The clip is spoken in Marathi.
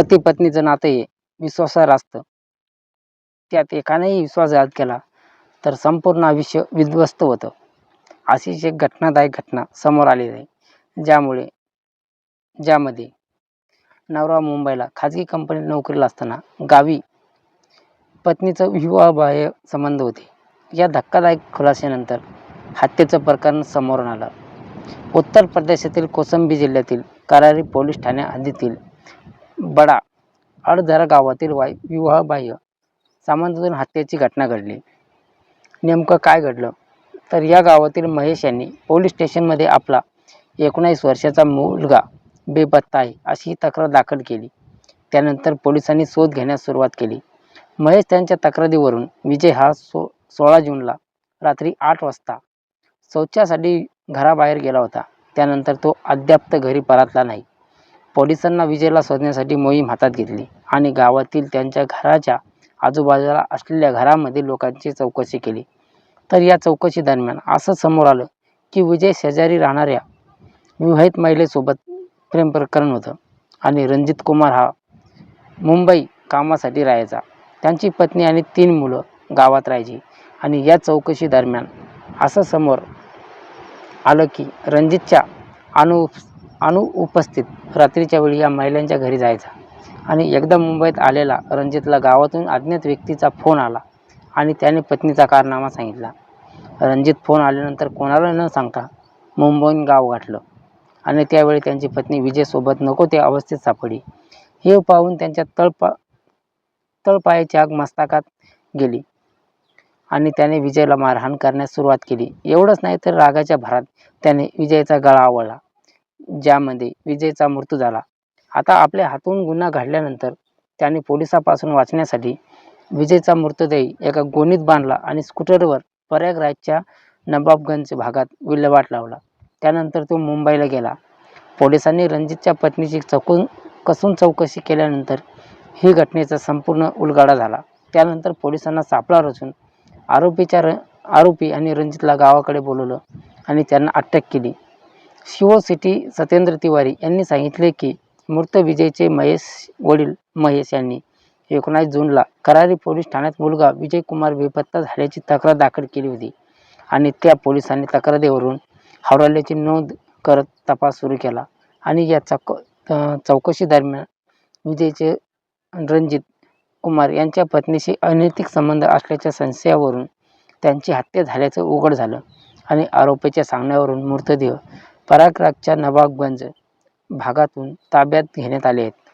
पती पत्नीचं नातं हे विश्वासावर असतं. त्यात एकानेही विश्वासघात केला तर संपूर्ण आयुष्य विध्वस्त होतं. अशीच एक घटनादायक घटना समोर आलेली आहे. ज्यामुळे ज्यामध्ये नवरा मुंबईला खाजगी कंपनीत नोकरीला असताना गावी पत्नीचं विवाहबाह्य संबंध होते. या धक्कादायक खुलाशानंतर हत्येचं प्रकरण समोरून आलं. उत्तर प्रदेशातील कोसंबी जिल्ह्यातील करारी पोलीस ठाण्या हद्दीतील बडा अडधरा गावातील वाय विवाहबाह्य सामंतातून हत्येची घटना घडली. नेमकं काय घडलं? तर या गावातील महेश यांनी पोलीस स्टेशनमध्ये आपला एकोणावीस वर्षाचा मुलगा बेपत्ता आहे अशी तक्रार दाखल केली. त्यानंतर पोलिसांनी शोध घेण्यास सुरुवात केली. महेश त्यांच्या तक्रारीवरून विजय हा सो सोळा जूनला रात्री आठ वाजता शौचासाठी घराबाहेर गेला होता. त्यानंतर तो अद्याप घरी परतला नाही. पोलिसांना विजयला शोधण्यासाठी मोहीम हातात घेतली आणि गावातील त्यांच्या घराच्या आजूबाजूला असलेल्या घरामध्ये लोकांची चौकशी केली. तर या चौकशी दरम्यान असं समोर आलं की विजय शेजारी राहणाऱ्या विवाहित महिलेसोबत प्रेम प्रकरण होतं आणि रणजित कुमार हा मुंबई कामासाठी राहायचा. त्यांची पत्नी आणि तीन मुलं गावात राहायची आणि या चौकशी दरम्यान असं समोर आलं की रणजितच्या अनुप अनुपस्थित रात्रीच्या वेळी या महिलांच्या घरी जायचा. आणि एकदा मुंबईत आलेला रणजितला गावातून अज्ञात व्यक्तीचा फोन आला आणि त्याने पत्नीचा कारनामा सांगितला. रणजित फोन आल्यानंतर कोणाला न सांगता मुंबईहून गाव गाठलं. आणि त्यावेळी त्यांची पत्नी विजयसोबत नको त्या अवस्थेत सापडली. हे पाहून त्यांच्या तळपा तळपायाची आग मस्तकात गेली. आणि त्याने विजयला मारहाण करण्यास सुरुवात केली. एवढंच नाही तर रागाच्या भरात त्याने विजयचा गळा आवळला. ज्यामध्ये विजयचा मृत्यू झाला. आता आपल्या हातून गुन्हा घडल्यानंतर त्याने पोलिसापासून वाचण्यासाठी विजयचा मृतदेह एका गोणीत बांधला आणि स्कूटरवर प्रयागराजच्या नवाबगंज भागात विल्हेवाट लावला. त्यानंतर तो मुंबईला गेला. पोलिसांनी रणजितच्या पत्नीची चौकून कसून चौकशी केल्यानंतर ही घटनेचा संपूर्ण उलगाडा झाला. त्यानंतर पोलिसांना सापळा रचून आरोपीच्या र आरोपी आणि रणजितला गावाकडे बोलवलं आणि त्यांना अटक केली. शिव सिटी सत्येंद्र तिवारी यांनी सांगितले की मृत विजयचे महेश वडील महेश यांनी एकोणास जूनला करारी पोलीस ठाण्यात मुलगा विजय कुमार बेपत्ता झाल्याची तक्रार दाखल केली होती आणि त्या पोलिसांनी तक्रारीवरून हवराल्याची नोंद करत तपास सुरू केला आणि या चौक चौकशी दरम्यान विजयचे रणजित कुमार यांच्या पत्नीशी अनैतिक संबंध असल्याच्या संशयावरून त्यांची हत्या झाल्याचं उघड झालं आणि आरोपीच्या सांगण्यावरून मृतदेह परागरागच्या नवाबगंज भागातून ताब्यात घेण्यात आले आहेत.